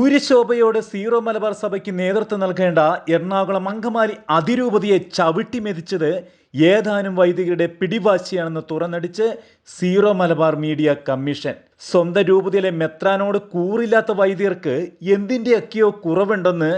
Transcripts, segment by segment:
സൂര്യശോഭയോടെ zero Malabar സഭയ്ക്ക് നേതൃത്വം നൽകേണ്ട എറണാകുളം അങ്കമാലി അതിരൂപതയെ ചവിട്ടി മെതിച്ചത് ഏതാനും വൈദികരുടെ പിടിവാശിയാണെന്ന് തുറന്നടിച്ച് സീറോ മലബാർ മീഡിയ കമ്മീഷൻ. സ്വന്തം രൂപതയിലെ മെത്രാനോട് കൂറില്ലാത്ത വൈദികർക്ക് എന്തിന്റെയൊക്കെയോ കുറവുണ്ടെന്ന്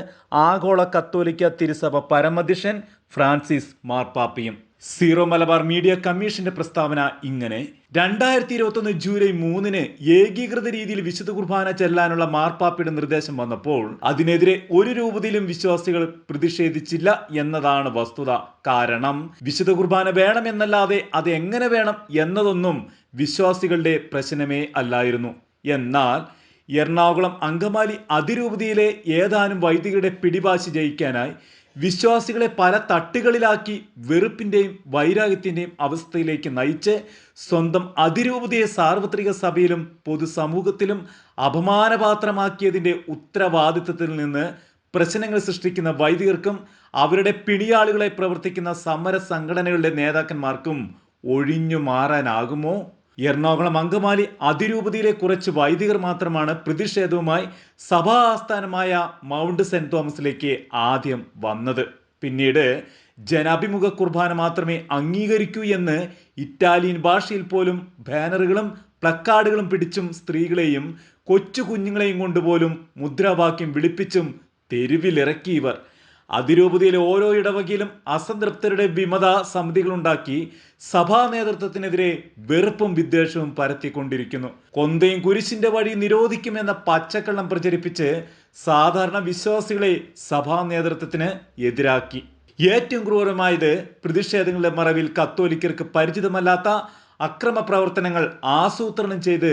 ആഗോള കത്തോലിക്ക തിരുസഭ പരമധ്യക്ഷൻ ഫ്രാൻസിസ് മാർപ്പാപ്പിയും. സീറോ മലബാർ മീഡിയ കമ്മീഷന്റെ പ്രസ്താവന ഇങ്ങനെ. രണ്ടായിരത്തി ഇരുപത്തൊന്ന് ജൂലൈ മൂന്നിന് ഏകീകൃത രീതിയിൽ വിശുദ്ധ കുർബാന ചെല്ലാനുള്ള മാർപ്പാപ്പയുടെ നിർദ്ദേശം വന്നപ്പോൾ അതിനെതിരെ ഒരു രൂപത്തിലും വിശ്വാസികൾ പ്രതിഷേധിച്ചില്ല എന്നതാണ് വസ്തുത. കാരണം വിശുദ്ധ കുർബാന വേണമെന്നല്ലാതെ അത് എങ്ങനെ വേണം എന്നതൊന്നും വിശ്വാസികളുടെ പ്രശ്നമേ അല്ലായിരുന്നു. എന്നാൽ എറണാകുളം അങ്കമാലി അതിരൂപതയിലെ ഏതാനും വൈദികരുടെ പിടിവാശി ജയിക്കാനായി വിശ്വാസികളെ പല തട്ടുകളിലാക്കി വെറുപ്പിന്റെയും വൈരാഗ്യത്തിന്റെയും അവസ്ഥയിലേക്ക് നയിച്ച് സ്വന്തം അതിരൂപതയെ സാർവത്രിക സഭയിലും പൊതുസമൂഹത്തിലും അപമാനപാത്രമാക്കിയതിന്റെ ഉത്തരവാദിത്വത്തിൽ നിന്ന് പ്രശ്നങ്ങൾ സൃഷ്ടിക്കുന്ന വൈദികർക്കും അവരുടെ പിണിയാളുകളെ പ്രവർത്തിക്കുന്ന സമര സംഘടനകളുടെ നേതാക്കന്മാർക്കും ഒഴിഞ്ഞു മാറാനാകുമോ? എറണാകുളം അങ്കമാലി അതിരൂപതയിലെ കുറച്ച് വൈദികർ മാത്രമാണ് പ്രതിഷേധവുമായി സഭാ ആസ്ഥാനമായ മൗണ്ട് സെന്റ് തോമസിലേക്ക് ആദ്യം വന്നത്. പിന്നീട് ജനാഭിമുഖ കുർബാന മാത്രമേ അംഗീകരിക്കൂ എന്ന് ഇറ്റാലിയൻ ഭാഷയിൽ പോലും ബാനറുകളും പ്ലക്കാർഡുകളും പിടിച്ചും സ്ത്രീകളെയും കൊച്ചു കുഞ്ഞുങ്ങളെയും കൊണ്ടുപോലും മുദ്രാവാക്യം വിളിപ്പിച്ചും തെരുവിലിറക്കി ഇവർ. അതിരൂപതയിലെ ഓരോ ഇടവകയിലും അസംതൃപ്തരുടെ വിമത സമിതികളുണ്ടാക്കി സഭാ നേതൃത്വത്തിനെതിരെ വെറുപ്പും വിദ്വേഷവും പരത്തിക്കൊണ്ടിരിക്കുന്നു. കൊന്തയും കുരിശിന്റെ വഴി നിരോധിക്കുമെന്ന പച്ചക്കള്ളം പ്രചരിപ്പിച്ച് സാധാരണ വിശ്വാസികളെ സഭാ നേതൃത്വത്തിന് എതിരാക്കി. ഏറ്റവും ക്രൂരമായത് പ്രതിഷേധങ്ങളുടെ മറവിൽ കത്തോലിക്കർക്ക് പരിചിതമല്ലാത്ത അക്രമ പ്രവർത്തനങ്ങൾ ആസൂത്രണം ചെയ്ത്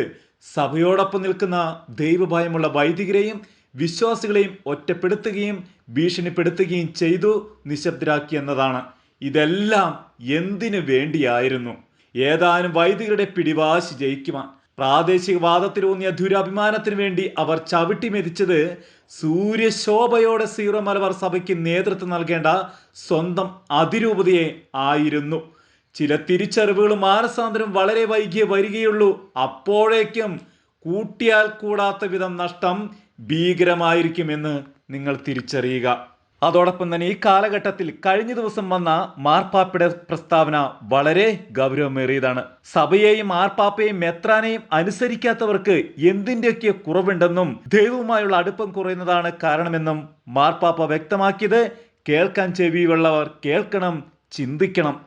സഭയോടൊപ്പം നിൽക്കുന്ന ദൈവഭയമുള്ള വൈദികരെയും വിശ്വാസികളെയും ഒറ്റപ്പെടുത്തുകയും ഭീഷണിപ്പെടുത്തുകയും ചെയ്തു നിശബ്ദരാക്കി എന്നതാണ്. ഇതെല്ലാം എന്തിനു വേണ്ടിയായിരുന്നു? ഏതാനും വൈദികരുടെ പിടിവാശി ജയിക്കുവാൻ. പ്രാദേശികവാദത്തിലൂന്നിയ ദുരഭിമാനത്തിന് വേണ്ടി അവർ ചവിട്ടി മെതിച്ചത് സൂര്യശോഭയോടെ സീറോ മലബാർ സഭയ്ക്ക് നേതൃത്വം നൽകേണ്ട സ്വന്തം അതിരൂപതയെ ആയിരുന്നു. ചില തിരിച്ചറിവുകളും മാനസാന്തരം വളരെ വൈകിയേ വരികയുള്ളൂ. അപ്പോഴേക്കും കൂട്ടിയാൽ കൂടാത്ത വിധം നഷ്ടം ഭീകരമായിരിക്കുമെന്ന് നിങ്ങൾ തിരിച്ചറിയുക. അതോടൊപ്പം തന്നെ ഈ കാലഘട്ടത്തിൽ കഴിഞ്ഞ ദിവസം വന്ന മാർപ്പാപ്പയുടെ പ്രസ്താവന വളരെ ഗൗരവമേറിയതാണ്. സഭയെയും മാർപ്പാപ്പയെയും മെത്രാനെയും അനുസരിക്കാത്തവർക്ക് എന്തിന്റെയൊക്കെ കുറവുണ്ടെന്നും ദൈവവുമായുള്ള അടുപ്പം കുറയുന്നതാണ് കാരണമെന്നും മാർപ്പാപ്പ വ്യക്തമാക്കിയത്. കേൾക്കാൻ ചെവിയുള്ളവർ കേൾക്കണം ചിന്തിക്കണം.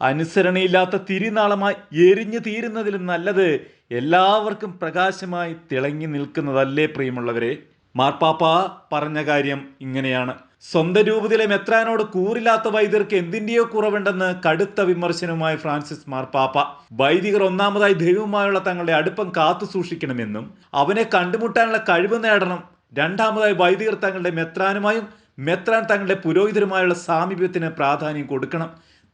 അനുസരണയില്ലാത്ത തിരിനാളമായി എരിഞ്ഞു തീരുന്നതിലും നല്ലത് എല്ലാവർക്കും പ്രകാശമായി തിളങ്ങി നിൽക്കുന്നതല്ലേ പ്രിയമുള്ളവരെ? മാർപ്പാപ്പ പറഞ്ഞ കാര്യം ഇങ്ങനെയാണ്. സ്വന്തം രൂപത്തിലെ മെത്രാനോട് കൂറില്ലാത്ത വൈദ്യർക്ക് എന്തിന്റെയോ കുറവുണ്ടെന്ന് കടുത്ത വിമർശനവുമായി ഫ്രാൻസിസ് മാർപ്പാപ്പ. വൈദികർ ഒന്നാമതായി ദൈവവുമായുള്ള തങ്ങളുടെ അടുപ്പം കാത്തു സൂക്ഷിക്കണമെന്നും അവനെ കണ്ടുമുട്ടാനുള്ള കഴിവ് നേടണം. രണ്ടാമതായി വൈദികർ തങ്ങളുടെ മെത്രാനുമായും മെത്രാൻ തങ്ങളുടെ പുരോഹിതരുമായുള്ള സാമീപ്യത്തിന് പ്രാധാന്യം കൊടുക്കണം.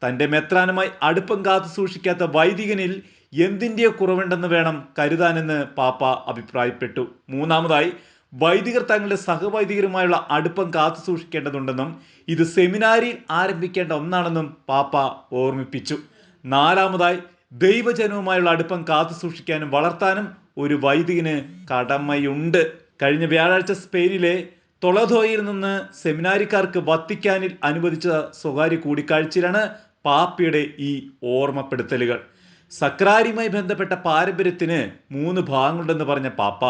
തന്റെ മെത്രാനുമായി അടുപ്പം കാത്തു സൂക്ഷിക്കാത്ത വൈദികനിൽ എന്തിന്റെയോ കുറവുണ്ടെന്ന് വേണം കരുതാനെന്ന് പാപ്പ അഭിപ്രായപ്പെട്ടു. മൂന്നാമതായി വൈദികർ തങ്ങളുടെ സഹവൈദികരുമായുള്ള അടുപ്പം കാത്തു സൂക്ഷിക്കേണ്ടതുണ്ടെന്നും ഇത് സെമിനാരിയിൽ ആരംഭിക്കേണ്ട ഒന്നാണെന്നും പാപ്പ ഓർമ്മിപ്പിച്ചു. നാലാമതായി ദൈവജനവുമായുള്ള അടുപ്പം കാത്തു സൂക്ഷിക്കാനും വളർത്താനും ഒരു വൈദികന് കടമയുണ്ട്. കഴിഞ്ഞ വ്യാഴാഴ്ച സ്പെയിനിലെ തൊളധോയിൽ നിന്ന് സെമിനാരിക്കാർക്ക് വത്തിക്കാനിൽ അനുവദിച്ച സ്വകാര്യ കൂടിക്കാഴ്ചയിലാണ് പാപ്പയുടെ ഈ ഓർമ്മപ്പെടുത്തലുകൾ. സക്രാരിയുമായി ബന്ധപ്പെട്ട പാരമ്പര്യത്തിന് മൂന്ന് ഭാഗങ്ങളുണ്ടെന്ന് പറഞ്ഞ പാപ്പ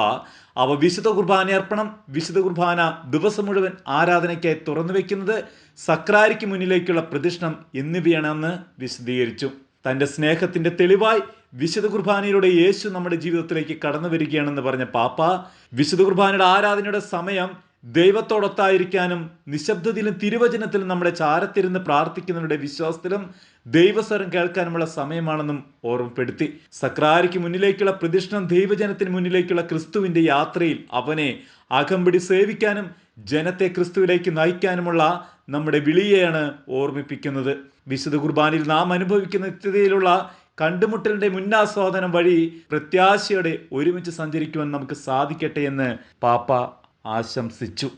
അവ വിശുദ്ധ കുർബാന അർപ്പണം വിശുദ്ധ കുർബാന ദിവസം മുഴുവൻ ആരാധനയ്ക്കായി തുറന്നു വയ്ക്കുന്നത് സക്രാരിക്ക് മുന്നിലേക്കുള്ള പ്രതിഷ്ഠം എന്നിവയാണെന്ന് വിശദീകരിച്ചു. തന്റെ സ്നേഹത്തിന്റെ തെളിവായി വിശുദ്ധ കുർബാനയിലൂടെ യേശു നമ്മുടെ ജീവിതത്തിലേക്ക് കടന്നു വരികയാണെന്ന് പറഞ്ഞ പാപ്പ വിശുദ്ധ കുർബാനയുടെ ആരാധനയുടെ സമയം ദൈവത്തോടൊത്തായിരിക്കാനും നിശബ്ദതയിലും തിരുവചനത്തിലും നമ്മുടെ ചാരത്തിരുന്ന് പ്രാർത്ഥിക്കുന്നവരുടെ വിശ്വാസത്തിലും ദൈവസ്വരം കേൾക്കാനുമുള്ള സമയമാണെന്നും ഓർമ്മപ്പെടുത്തി. സക്രാരിക്ക് മുന്നിലേക്കുള്ള പ്രതിഷ്ഠം ദൈവജനത്തിന് മുന്നിലേക്കുള്ള ക്രിസ്തുവിന്റെ യാത്രയിൽ അവനെ അകമ്പടി സേവിക്കാനും ജനത്തെ ക്രിസ്തുവിലേക്ക് നയിക്കാനുമുള്ള നമ്മുടെ വിളിയെയാണ് ഓർമ്മിപ്പിക്കുന്നത്. വിശുദ്ധ കുർബാനയിൽ നാം അനുഭവിക്കുന്ന നിത്യതയിലുള്ള കണ്ടുമുട്ടലിന്റെ മുന്നാസ്വാദനം വഴി പ്രത്യാശയോടെ ഒരുമിച്ച് സഞ്ചരിക്കുവാൻ നമുക്ക് സാധിക്കട്ടെ എന്ന് പാപ്പ ആശംസിച്ചു.